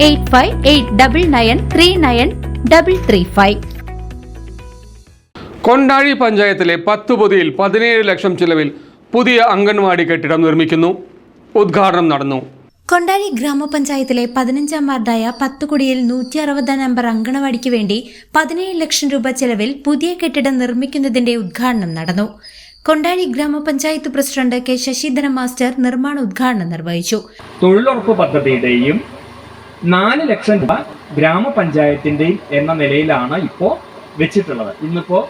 Eight five eight double nine three nine double three five Kondazhi പഞ്ചായത്തിലെ പത്ത് പൊതിയിൽ പതിനേഴ് ലക്ഷം ചിലവിൽ പുതിയ അംഗൻവാടി കെട്ടിടം നിർമ്മിക്കുന്നു. ഉദ്ഘാടനം നടന്നു. കൊണ്ടാഴി ഗ്രാമപഞ്ചായത്തിലെ പതിനഞ്ചാം വാർഡായ പത്തുകുടിയിൽ നൂറ്റി അറുപത് നമ്പർ അങ്കണവാടിക്ക് വേണ്ടി പതിനേഴ് ലക്ഷം രൂപ ചെലവിൽ പുതിയ കെട്ടിടം നിർമ്മിക്കുന്നതിന്റെ ഉദ്ഘാടനം നടന്നു. കൊണ്ടാഴി ഗ്രാമപഞ്ചായത്ത് പ്രസിഡന്റ് കെ ശശിധരൻ മാസ്റ്റർ നിർമ്മാണ ഉദ്ഘാടനം നിർവഹിച്ചു. തൊഴിലുറപ്പ് പദ്ധതിയുടെയും നാല് ലക്ഷം രൂപ ഗ്രാമപഞ്ചായത്തിന്റെയും എന്ന നിലയിലാണ് ഇപ്പോൾ വെച്ചിട്ടുള്ളത്. ഇന്നിപ്പോ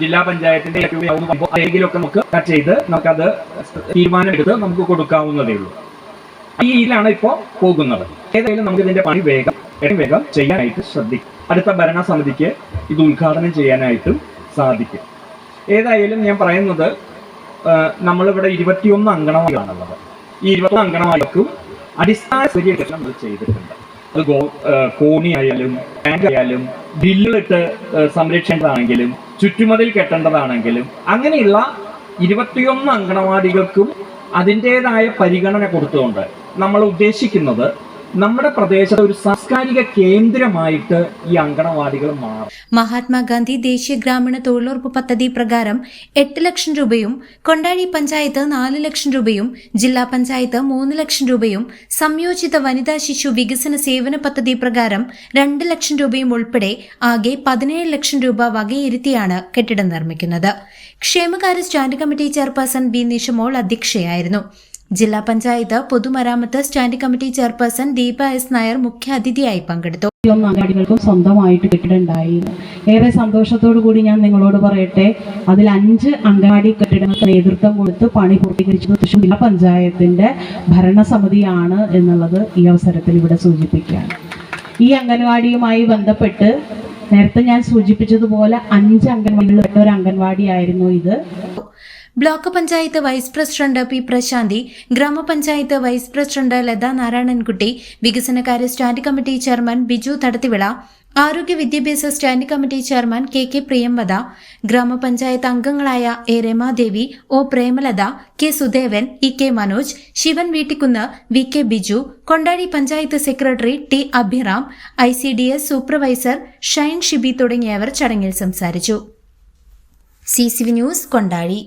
ജില്ലാ പഞ്ചായത്തിന്റെ ഏതെങ്കിലുമൊക്കെ നമുക്ക് കട്ട് ചെയ്ത് നമുക്കത് തീരുമാനമെടുത്ത് നമുക്ക് കൊടുക്കാവുന്നതേ ഉള്ളൂ. ഈ ഇതിലാണ് ഇപ്പോൾ പോകുന്നത്. ഏതായാലും നമുക്ക് ഇതിന്റെ പണി വേഗം വേഗം ചെയ്യാനായിട്ട് ശ്രദ്ധിക്കും. അടുത്ത ഭരണസമിതിക്ക് ഇത് ഉദ്ഘാടനം ചെയ്യാനായിട്ടും സാധിക്കും. ഏതായാലും ഞാൻ പറയുന്നത് നമ്മളിവിടെ ഇരുപത്തിയൊന്ന് അങ്കണവാടികളാണുള്ളത്. ഈ ഇരുപത്തൊന്ന് അങ്കണവാടിക്കും അടിസ്ഥാന സൗകര്യം നമ്മൾ ചെയ്തിട്ടുണ്ട്. അത് ഗോ കോണി ആയാലും ടാങ്ക് ആയാലും ബില്ലിട്ട് സംരക്ഷിക്കേണ്ടതാണെങ്കിലും ചുറ്റുമതിൽ കെട്ടേണ്ടതാണെങ്കിലും അങ്ങനെയുള്ള ഇരുപത്തിയൊന്ന് അങ്കണവാടികൾക്കും അതിന്റെതായ പരിഗണന കൊടുത്തുകൊണ്ട് നമ്മൾ ഉദ്ദേശിക്കുന്നത് നമ്മുടെ പ്രദേശത്തെ ഒരു സാംസ്കാരിക കേന്ദ്രമായിട്ട് ഈ അങ്കണവാടികൾ മാറും. മഹാത്മാഗാന്ധി ദേശീയ ഗ്രാമീണ തൊഴിലുറപ്പ് പദ്ധതി പ്രകാരം എട്ട് ലക്ഷം രൂപയും കൊണ്ടാഴി പഞ്ചായത്ത് നാല് ലക്ഷം രൂപയും ജില്ലാ പഞ്ചായത്ത് മൂന്ന് ലക്ഷം രൂപയും സംയോജിത വനിതാ ശിശു വികസന സേവന പദ്ധതി പ്രകാരം രണ്ട് ലക്ഷം രൂപയും ഉൾപ്പെടെ ആകെ പതിനേഴ് ലക്ഷം രൂപ വകയിരുത്തിയാണ് കെട്ടിടം നിർമ്മിക്കുന്നത്. ക്ഷേമകാര്യ stand committee chairperson B Nishamol അധ്യക്ഷയായിരുന്നു. ജില്ലാ പഞ്ചായത്ത് പൊതുമരാമത്ത് stand committee chairperson Deepa S Nair മുഖ്യാതിഥിയായി പങ്കെടുത്തു. ഒന്ന് അംഗൻവാടികൾക്കും സ്വന്തമായിട്ട് കെട്ടിടമുണ്ടായി ഏറെ സന്തോഷത്തോടു കൂടി ഞാൻ നിങ്ങളോട് പറയട്ടെ അതിൽ അഞ്ച് അംഗൻവാടി കെട്ടിടങ്ങൾക്ക് നേതൃത്വം കൊടുത്ത് പണി പൂർത്തീകരിച്ചത് തൃശ്ശൂർ ജില്ലാ പഞ്ചായത്തിന്റെ ഭരണസമിതിയാണ് എന്നുള്ളത് ഈ അവസരത്തിൽ ഇവിടെ സൂചിപ്പിക്കുകയാണ്. ഈ അംഗൻവാടിയുമായി ബന്ധപ്പെട്ട് നേരത്തെ ഞാൻ സൂചിപ്പിച്ചതുപോലെ അഞ്ച് അംഗൻവാടികളിൽ ഒരു അംഗൻവാടിയായിരുന്നു ഇത്. Block panchayat vice president P Prashanthi ഗ്രാമപഞ്ചായത്ത് വൈസ് പ്രസിഡന്റ് ലതാ നാരായണൻകുട്ടി വികസനകാര്യ stand committee chairman Biju Thadathivila ആരോഗ്യ വിദ്യാഭ്യാസ stand committee chairman K K Priyamvada ഗ്രാമപഞ്ചായത്ത് അംഗങ്ങളായ A Ramadevi O Premalatha K Sudevan E K Manoj Shivan Veettikkunnu V K Biju Kondadi panchayat secretary T Abhiram I C D S supervisor Shine Shibi തുടങ്ങിയവർ ചടങ്ങിൽ സംസാരിച്ചു. C C V news Kondadi.